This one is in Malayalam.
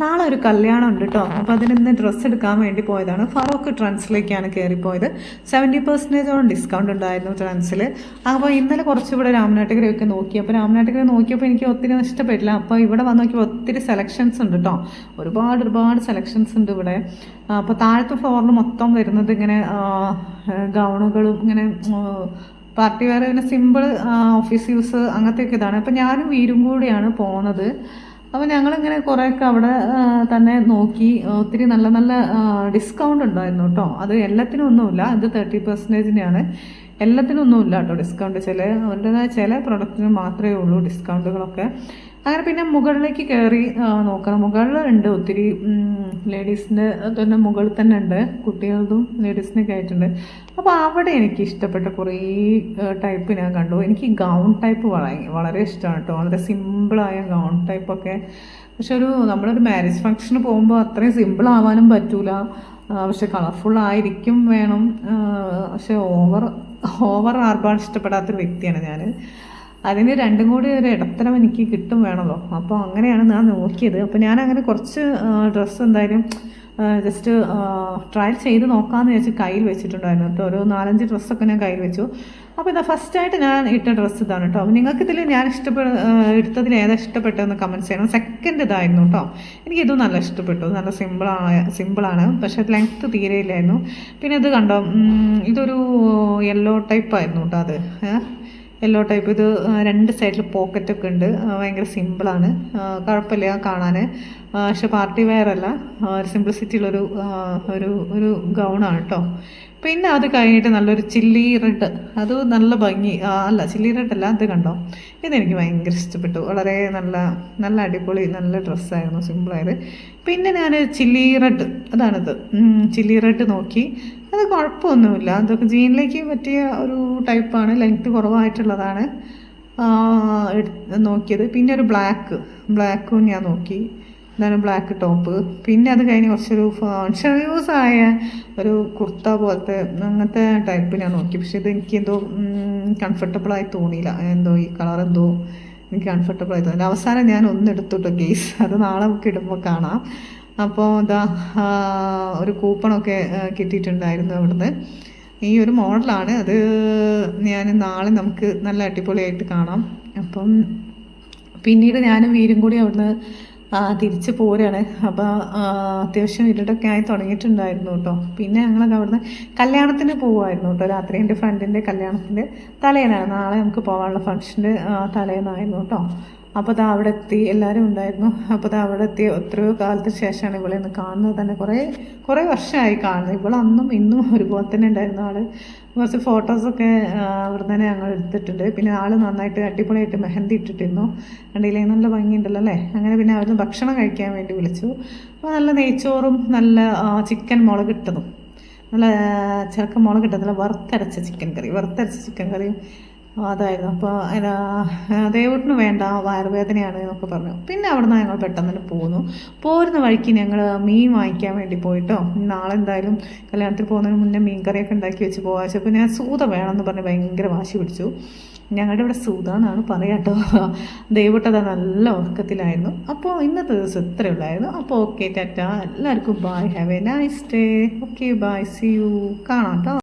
നാളെ ഒരു കല്യാണം ഉണ്ട് കേട്ടോ അപ്പോൾ അതിന് ഡ്രസ്സ് എടുക്കാൻ വേണ്ടി പോയതാണ്. ഫറോക്ക് ട്രാൻസിലേക്കാണ് കയറിപ്പോയത് സെവന്റി പെർസെന്റേജോളം ഡിസ്കൗണ്ട് ഉണ്ടായിരുന്നു ട്രാൻസിൽ അപ്പോൾ ഇന്നലെ കുറച്ച് ഇവിടെ രാമനാട്ടുകരയൊക്കെ നോക്കി. അപ്പോൾ രാമനാട്ടുകര നോക്കിയപ്പോൾ എനിക്ക് ഒത്തിരി ഇഷ്ടപ്പെട്ടില്ല അപ്പോൾ ഇവിടെ വന്ന് നോക്കിയപ്പോൾ ഒത്തിരി സെലക്ഷൻസ് ഉണ്ട് കേട്ടോ ഒരുപാട് ഒരുപാട് സെലക്ഷൻസ് ഉണ്ട് ഇവിടെ. അപ്പോൾ താഴത്തെ ഫ്ലോറിൽ മൊത്തം വരുന്നത് ഇങ്ങനെ ഗൗണുകളും ഇങ്ങനെ പാർട്ടി വെയർ പിന്നെ സിമ്പിൾ ഓഫീസ് യൂസ് അങ്ങനത്തെയൊക്കെ ഇതാണ്. അപ്പം ഞാനും വീരും കൂടിയാണ് പോകുന്നത് അപ്പോൾ ഞങ്ങളിങ്ങനെ കുറേയൊക്കെ അവിടെ തന്നെ നോക്കി. ഒത്തിരി നല്ല നല്ല ഡിസ്കൗണ്ട് ഉണ്ടായിരുന്നു കേട്ടോ. അത് എല്ലാത്തിനും ഒന്നുമില്ല. ഇത് തേർട്ടി പെർസെന്റേജിന്റെയാണ് എല്ലാത്തിനും ഒന്നുമില്ല കേട്ടോ ഡിസ്കൗണ്ട് ചില അവരുടേതായ ചില പ്രൊഡക്റ്റിന് മാത്രമേ ഉള്ളൂ ഡിസ്കൗണ്ടുകളൊക്കെ അങ്ങനെ പിന്നെ മുകളിലേക്ക് കയറി നോക്കണം. മുകളിൽ ഉണ്ട് ഒത്തിരി ലേഡീസിന്റെ തന്നെ മുകളിൽ തന്നെ ഉണ്ട്. കുട്ടികളതും ലേഡീസിനൊക്കെ ആയിട്ടുണ്ട്. അപ്പോൾ അവിടെ എനിക്ക് ഇഷ്ടപ്പെട്ട കുറേ ടൈപ്പ് ഞാൻ കണ്ടു. എനിക്ക് ഗൗൺ ടൈപ്പ് വളരെ വളരെ ഇഷ്ടമാണ് കേട്ടോ. വളരെ സിമ്പിളായ ഗൗൺ ടൈപ്പൊക്കെ പക്ഷെ ഒരു നമ്മളൊരു മാരേജ് ഫംഗ്ഷന് പോകുമ്പോൾ അത്രയും സിമ്പിൾ ആവാനും പറ്റൂല. പക്ഷെ കളർഫുൾ ആയിരിക്കും വേണം. പക്ഷെ ഓവർ ഓവർ ആർഭാട് ഇഷ്ടപ്പെടാത്തൊരു വ്യക്തിയാണ് ഞാൻ അതിന് രണ്ടും കൂടി ഒരു ഇടത്തരം എനിക്ക് കിട്ടും വേണമല്ലോ അപ്പോൾ അങ്ങനെയാണ് ഞാൻ നോക്കിയത്. അപ്പോൾ ഞാൻ അങ്ങനെ കുറച്ച് ഡ്രസ്സ് എന്തായാലും ജസ്റ്റ് ട്രയൽ ചെയ്ത് നോക്കാമെന്ന് വിചാരിച്ച് കയ്യിൽ വെച്ചിട്ടുണ്ടായിരുന്നു കേട്ടോ. ഒരു നാലഞ്ച് ഡ്രസ്സൊക്കെ ഞാൻ കയ്യിൽ വെച്ചു. അപ്പോൾ ഇതാ ഫസ്റ്റായിട്ട് ഞാൻ ഇട്ട ഡ്രസ്സ് ഇതാണ് കേട്ടോ. അപ്പോൾ നിങ്ങൾക്ക് ഇതിൽ ഞാൻ ഇഷ്ടപ്പെട എടുത്തതിൽ ഏതാ ഇഷ്ടപ്പെട്ടതെന്ന് കമന്റ് ചെയ്യണം. സെക്കൻഡ് ഇതായിരുന്നു കേട്ടോ. എനിക്കിതും നല്ല ഇഷ്ടപ്പെട്ടു. നല്ല സിമ്പിളാണ് സിമ്പിളാണ് പക്ഷേ ലെങ്ത്ത് തീരെയില്ലായിരുന്നു. പിന്നെ ഇത് കണ്ടോ ഇതൊരു യെല്ലോ ടൈപ്പായിരുന്നു കേട്ടോ അത്. യെല്ലോ ടൈപ്പ് ഇത് രണ്ട് സൈഡിൽ പോക്കറ്റൊക്കെ ഉണ്ട്. ഭയങ്കര സിമ്പിളാണ് കുഴപ്പമില്ല കാണാൻ പക്ഷെ പാർട്ടി വെയർ അല്ല. ഒരു സിംപ്ലിസിറ്റിയുള്ളൊരു ഒരു ഒരു ഗൗണാണ് കേട്ടോ പിന്നെ അത് കഴിഞ്ഞിട്ട് നല്ലൊരു ചില്ലി റെഡ് അത് നല്ല ഭംഗി. അല്ല ചില്ലി റെഡ് അല്ല അത് കണ്ടോ? ഇതെനിക്ക് ഭയങ്കര ഇഷ്ടപ്പെട്ടു. വളരെ നല്ല നല്ല അടിപൊളി നല്ല ഡ്രസ്സായിരുന്നു സിമ്പിളായത് പിന്നെ ഞാൻ ചില്ലി റെഡ് അതാണിത്. ചില്ലി റെഡ് നോക്കി. അത് കുഴപ്പമൊന്നുമില്ല. അതൊക്കെ ജീനിലേക്ക് പറ്റിയ ഒരു ടൈപ്പാണ്. ലെങ്ത് കുറവായിട്ടുള്ളതാണ്. നോക്കിയത്. പിന്നെ ഒരു ബ്ലാക്ക്. ബ്ലാക്കും ഞാൻ നോക്കി. എന്താണ് ബ്ലാക്ക് ടോപ്പ്. പിന്നെ അത് കഴിഞ്ഞ് കുറച്ചൊരു ഫങ്ഷൻ യൂസ് ആയ ഒരു കുർത്ത പോലത്തെ അങ്ങനത്തെ ടൈപ്പ് ഞാൻ നോക്കി. പക്ഷേ ഇത് എനിക്ക് എന്തോ കംഫർട്ടബിളായി തോന്നിയില്ല. എന്തോ ഈ കളർ എന്തോ എനിക്ക് കംഫർട്ടബിളായി തോന്നി അവസാനം ഞാൻ ഒന്ന് എടുത്തുട്ടോ കേസ് അത് നാളെ നമുക്ക് ഇടുമ്പോൾ കാണാം. അപ്പോൾ ഇതാ ഒരു കൂപ്പണൊക്കെ കിട്ടിയിട്ടുണ്ടായിരുന്നു അവിടുന്ന്. ഈ ഒരു മോഡലാണ്. അത് ഞാൻ നാളെ നമുക്ക് നല്ല അടിപൊളിയായിട്ട് കാണാം. അപ്പം പിന്നീട് ഞാനും വീരും കൂടി അവിടുന്ന് തിരിച്ച് പോരാണ്. അപ്പോൾ അത്യാവശ്യം ഇരുട്ടൊക്കെ ആയി തുടങ്ങിയിട്ടുണ്ടായിരുന്നു കേട്ടോ. പിന്നെ ഞങ്ങളൊക്കെ അവിടുന്ന് കല്യാണത്തിന് പോകുമായിരുന്നു കേട്ടോ. രാത്രി എന്റെ ഫ്രണ്ടിന്റെ കല്യാണത്തിന്റെ തലേന്നാണ്. നാളെ നമുക്ക് പോകാനുള്ള ഫംഗ്ഷന്റെ തലേന്നായിരുന്നു കേട്ടോ. അപ്പോൾ അത് അവിടെ എത്തി എല്ലാവരും ഉണ്ടായിരുന്നു. അപ്പോൾ അത് അവിടെ എത്തി. എത്രയോ കാലത്തിന് ശേഷമാണ് ഇവളെ ഒന്ന് കാണുന്നത്. തന്നെ കുറേ കുറേ വർഷമായി കാണുന്നത്. ഇവൾ അന്നും ഇന്നും ഒരുപോലെ തന്നെ ഉണ്ടായിരുന്നു ആൾ കുറച്ച് ഫോട്ടോസൊക്കെ അവിടെ തന്നെ ഞങ്ങൾ എടുത്തിട്ടുണ്ട്. പിന്നെ ആൾ നന്നായിട്ട് അടിപൊളിയായിട്ട് മെഹന്തി ഇട്ടിട്ടിരുന്നു. കണ്ടില്ലേ? നല്ല ഭംഗിയുണ്ടല്ലോ അല്ലേ? അങ്ങനെ പിന്നെ അവിടുന്ന് ഭക്ഷണം കഴിക്കാൻ വേണ്ടി വിളിച്ചു. അപ്പോൾ നല്ല നെയ്ച്ചോറും നല്ല ചിക്കൻ മുളക് ഇട്ടതും. നല്ല ചെറുക്ക മുളക് ഇട്ടതല്ല വറുത്തരച്ച ചിക്കൻ കറി. വറുത്തരച്ച ചിക്കൻ കറിയും അതായിരുന്നു. അപ്പോൾ ദേവൂട്ടിന് വേണ്ട വയറുവേദനയാണ് എന്നൊക്കെ പറഞ്ഞു. പിന്നെ അവിടെ നിന്ന് ഞങ്ങൾ പെട്ടെന്ന് തന്നെ പോന്നു. പോരുന്ന വഴിക്ക് ഞങ്ങൾ മീൻ വാങ്ങിക്കാൻ വേണ്ടി പോയിട്ടോ. നാളെ എന്തായാലും കല്യാണത്തിൽ പോകുന്നതിന് മുന്നേ മീൻ കറിയൊക്കെ ഉണ്ടാക്കി വെച്ച് പോകാൻ വെച്ചപ്പോൾ ഞാൻ സൂത വേണമെന്ന് പറഞ്ഞ് ഭയങ്കര വാശി പിടിച്ചു. ഞങ്ങളുടെ ഇവിടെ സൂത എന്നാണ് പറയാട്ടോ. ദൈവട്ടത നല്ല ഉറക്കത്തിലായിരുന്നു. അപ്പോൾ ഇന്നത്തെ ദിവസം ഇത്രയേ ഉള്ളായിരുന്നു. അപ്പോൾ ഓക്കെ ടാറ്റ. എല്ലാവർക്കും bye have a nice day okay bye see you കാണാം കേട്ടോ